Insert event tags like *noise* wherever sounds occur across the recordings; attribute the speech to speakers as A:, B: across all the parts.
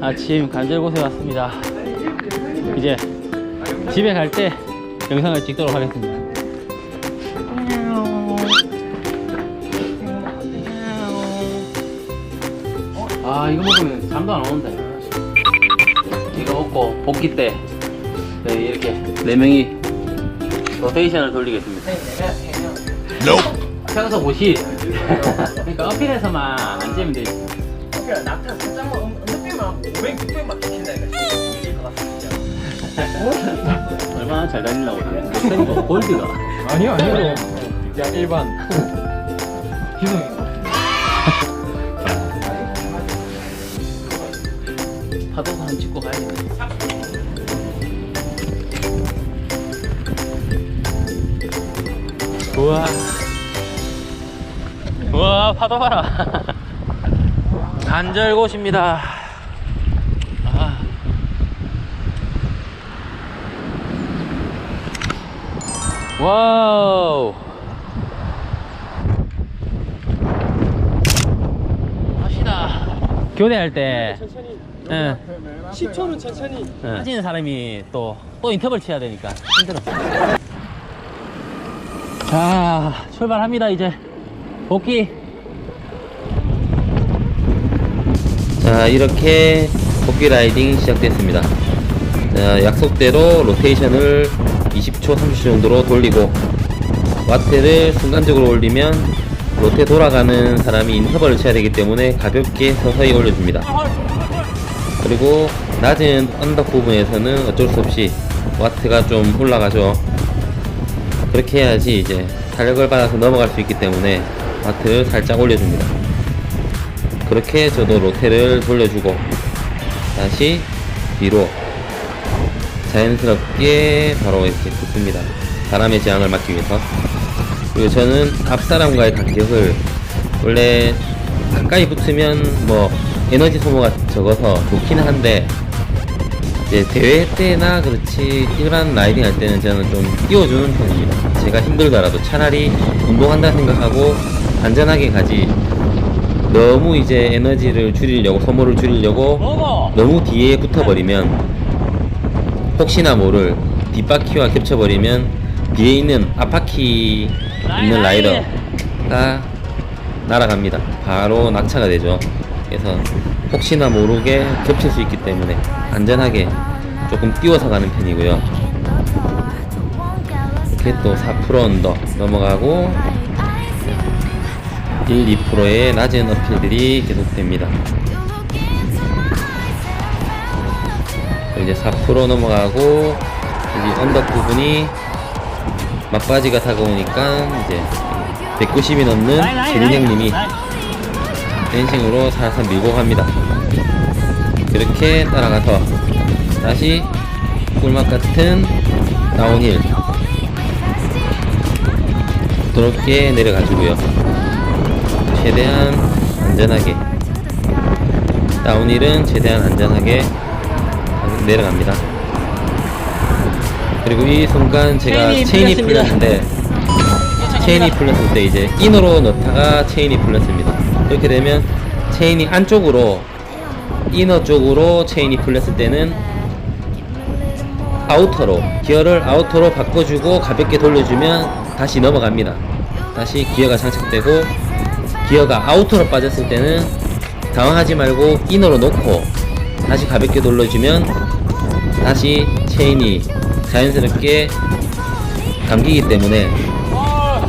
A: 아침 간절곳에 왔습니다. 이제 집에 갈 때 영상을 찍도록 하겠습니다. 아 이거 먹으면 잠도 안 오는데. 이거 먹고 복귀 때 네, 이렇게 네 명이 로테이션을 돌리겠습니다. 평소 보시. *laughs* 그러니까 어필해서만 안 찌면 되지.
B: 그러니까 낙타 언더필만 500, 600만 찍힌다니까 이길 것 같습니다
A: 얼마나 잘 다니려고 그래. 못하니까 골드가.
B: 아니요 아니요 그냥 일반 기성인
A: 파도도 한 찍고 가야겠네. 우와. 우와, 파도 봐라. *laughs* 간절곶입니다. 아. 와우. 합시다. 교대할 때.
B: 천천히
A: 예.
B: 10초는 천천히
A: 하시는 사람이 또, 또 인터벌 쳐야 되니까 힘들어. 자, 출발합니다, 이제. 복귀. 자, 이렇게 복귀 라이딩 시작됐습니다. 자, 약속대로 로테이션을 20초, 30초 정도로 돌리고, 와트를 순간적으로 올리면 로테 돌아가는 사람이 인터벌을 쳐야 되기 때문에 가볍게 서서히 올려줍니다. 그리고 낮은 언덕 부분에서는 어쩔 수 없이 와트가 좀 올라가죠. 그렇게 해야지 이제 탄력을 받아서 넘어갈 수 있기 때문에 와트를 살짝 올려줍니다. 그렇게 저도 로테를 돌려주고 다시 뒤로 자연스럽게 바로 이렇게 붙습니다. 바람의 저항을 막기 위해서. 그리고 저는 앞 사람과의 간격을 원래 가까이 붙으면 뭐 에너지 소모가 적어서 좋기는 한데 이제 대회 때나 그렇지 일반 라이딩 할 때는 저는 좀 띄워주는 편입니다. 제가 힘들더라도 차라리 운동한다 생각하고 안전하게 가지 너무 이제 에너지를 줄이려고 소모를 줄이려고 너무 뒤에 붙어버리면 혹시나 모를 뒷바퀴와 겹쳐버리면 뒤에 있는 앞바퀴 있는 라이더가 날아갑니다. 바로 낙차가 되죠. 그래서 혹시나 모르게 겹칠 수 있기 때문에 안전하게 조금 띄워서 가는 편이고요. 이렇게 또 4% 언더 넘어가고 1, 2%의 낮은 어필들이 계속됩니다. 이제 4% 넘어가고 여기 언덕 부분이 막바지가 다가오니까 이제 190이 넘는 재린 형님이 댄싱으로 살살 밀고 갑니다. 그렇게 따라가서 다시 꿀맛 같은 다운힐 부드럽게 내려가지고요. 최대한 안전하게. 다운힐은 최대한 안전하게 내려갑니다. 그리고 이 순간 제가
B: 체인이.
A: 풀렸는데 *laughs* 체인이 풀렸을 때 이제 인으로 넣다가 체인이 풀렸습니다. 이렇게 되면 체인이 안쪽으로 이너 쪽으로 체인이 풀렸을 때는 아우터로 기어를 아우터로 바꿔주고 가볍게 돌려주면 다시 넘어갑니다. 다시 기어가 장착되고 기어가 아우터로 빠졌을 때는 당황하지 말고 인으로 놓고 다시 가볍게 돌려주면 다시 체인이 자연스럽게 감기기 때문에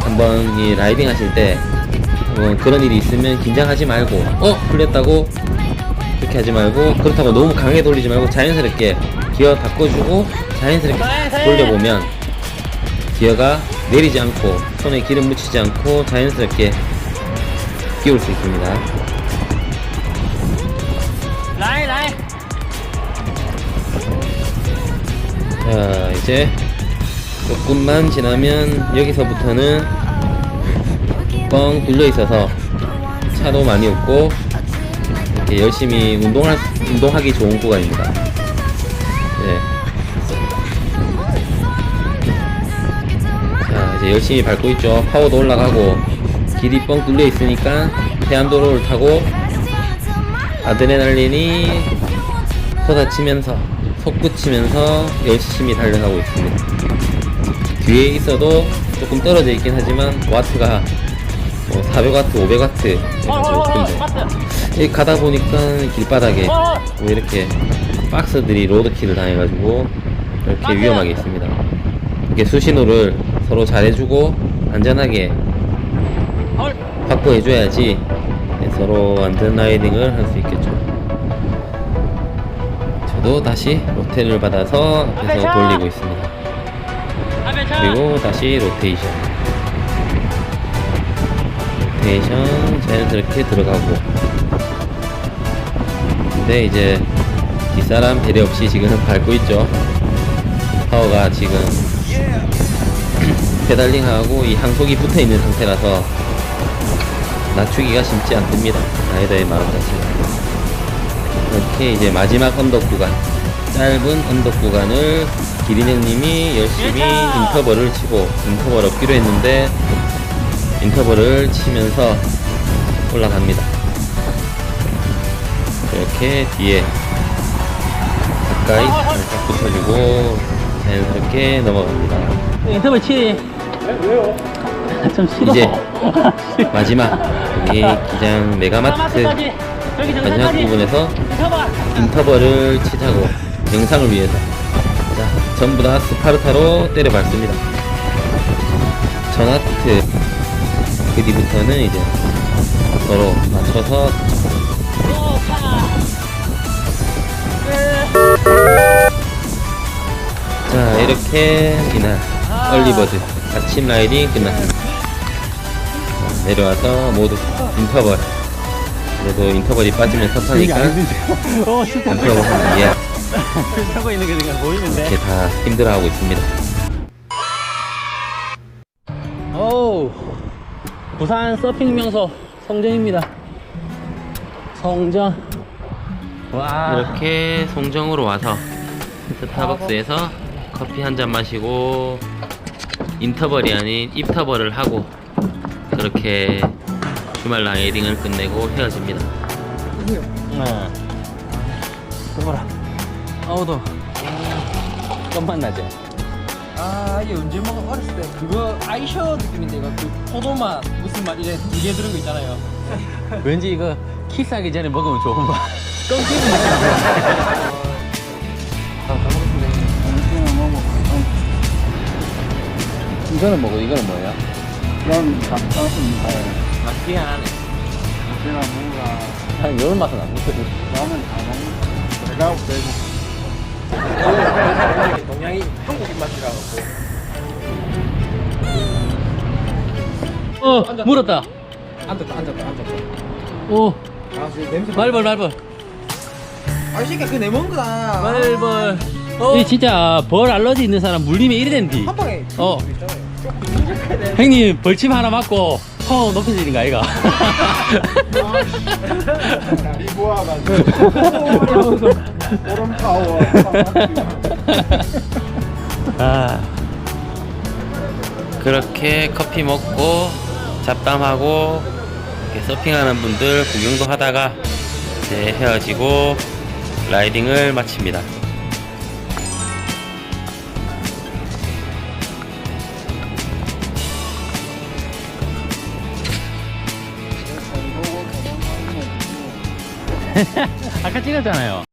A: 한번 이 라이딩 하실 때 어, 그런 일이 있으면 긴장하지 말고 어 풀렸다고 그렇게 하지 말고 그렇다고 너무 강하게 돌리지 말고 자연스럽게 기어 바꿔주고 자연스럽게 돌려보면 기어가 내리지 않고 손에 기름 묻히지 않고 자연스럽게 끼울 수 있습니다. 자 이제 조금만 지나면 여기서부터는 뻥 뚫려 있어서 차도 많이 없고 이렇게 열심히 운동할 운동하기 좋은 구간입니다. 네. 자 이제 열심히 밟고 있죠. 파워도 올라가고 길이 뻥 뚫려 있으니까 해안도로를 타고 아드레날린이 쏟아치면서 솟구치면서 열심히 달려가고 있습니다. 뒤에 있어도 조금 떨어져 있긴 하지만 와트가 뭐 400와트, 500와트 높은데 이 가다 보니까 길바닥에 뭐 이렇게 박스들이 로드킬을 당해가지고 이렇게 위험하게 있습니다. 이렇게 수신호를 서로 잘해주고 안전하게 확보해줘야지 네, 서로 안전 라이딩을 할 수 있겠죠. 저도 다시 로테를 받아서 앞에서 돌리고 있습니다. 그리고 다시 로테이션. 로테이션 자연스럽게 들어가고. 근데 이제 뒷사람 배려 없이 지금 *laughs* 밟고 있죠. 파워가 지금 *clears throat* 페달링하고 이 항속이 붙어 있는 상태라서 낮추기가 쉽지 않습니다. 라이더의 마음 자체가. 이렇게 이제 마지막 언덕 구간, 짧은 언덕 구간을 기린형님이 열심히 인터벌을 치고 인터벌 얻기로 했는데 인터벌을 치면서 올라갑니다. 이렇게 뒤에 가까이 살짝 붙여주고 자연스럽게 넘어갑니다.
C: 인터벌 치리. 왜요? 좀 싫어.
A: 이제 마지막 여기 기장 메가마트 마지막 부분에서 인터벌을 치자고 영상을 위해서 자 전부 다 스파르타로 때려 밟습니다 전하트 그 뒤부터는 이제 서로 맞춰서 자 이렇게 이날 얼리버드 아침 라이딩 끝났습니다 자, 내려와서 모두 인터벌 그래도 인터벌이 빠지면 섭하니까 *laughs*
C: 어, 진짜.
A: 하는 게 *laughs*
C: 하고 있는 게 그냥 보이는데.
A: 이렇게 다 힘들어하고 있습니다.
C: 오. 부산 서핑 명소 성정입니다. 성정. 와.
A: 이렇게 송정으로 와서 스타벅스에서 커피 한 잔 마시고 인터벌이 아닌 입터벌을 하고 그렇게 주말 라이딩을 끝내고 헤어집니다.
C: 네. 그거라. 어우 더. 껌만 나죠.
B: 아 이게 언제 먹어 어렸을 때 그거 아이셔 느낌인데 이거 그 포도맛 무슨 맛 이래 두개 들은 거 있잖아요
C: 왠지 이거 키스하기 전에 먹으면 좋은 맛. *laughs* 이거는 뭐고 이거는 뭐야?
D: 그럼 닭가슴 살,
C: 맛이 하나네.
D: 이제나 뭔가
C: 난 이런 맛은 안 먹거든.
D: 나는 다 먹는 내가 되고
B: 동양이 한국 입맛이라 갖고
C: 어, 물었다.
B: 앉았다 앉았다 앉았다
C: 오,
B: 아 지금 냄새
C: 말벌, 말벌.
B: 아 새끼 그거 내 먹은 거다
C: 말벌.
B: 어.
C: 이 진짜 벌 알러지 있는 사람 물리면 이래 된디.
B: 한 방에
C: 어.
B: 수 있잖아요
C: 형님 벌침 하나 맞고 파워 높여지는 거 아이가?
D: 리보아가지고 오름 파워
C: 아,
A: 그렇게 커피 먹고 잡담하고 서핑하는 분들 구경도 하다가 이제 헤어지고 라이딩을 마칩니다.
C: 아까 찍었잖아요. *laughs*